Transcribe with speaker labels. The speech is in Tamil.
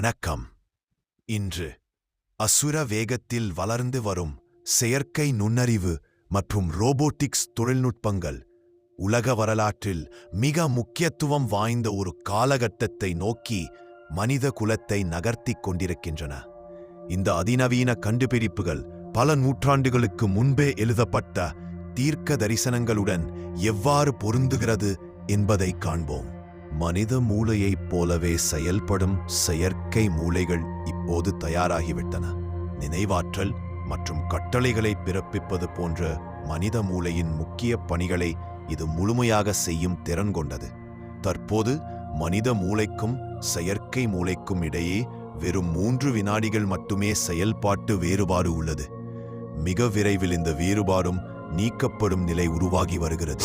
Speaker 1: வணக்கம். இன்று அசுர வேகத்தில் வளர்ந்து வரும் செயற்கை நுண்ணறிவு மற்றும் ரோபோட்டிக்ஸ் தொழில்நுட்பங்கள் உலக வரலாற்றில் மிக முக்கியத்துவம் வாய்ந்த ஒரு காலகட்டத்தை நோக்கி மனித குலத்தை நகர்த்திக் கொண்டிருக்கின்றன. இந்த அதிநவீன கண்டுபிடிப்புகள் பல நூற்றாண்டுகளுக்கு முன்பே எழுதப்பட்ட தீர்க்க தரிசனங்களுடன் எவ்வாறு பொருந்துகிறது என்பதை காண்போம். மனித மூளையைப் போலவே செயல்படும் செயற்கை மூளைகள் இப்போது தயாராகிவிட்டன. நினைவாற்றல் மற்றும் கட்டளைகளை பிறப்பிப்பது போன்ற மனித மூளையின் முக்கிய பணிகளை இது முழுமையாக செய்யும் திறன் கொண்டது. தற்போது மனித மூளைக்கும் செயற்கை மூளைக்கும் இடையே வெறும் மூன்று வினாடிகள் மட்டுமே செயல்பாட்டு வேறுபாடு உள்ளது. மிக விரைவில் இந்த வேறுபாடும் நீக்கப்படும் நிலை உருவாகி வருகிறது.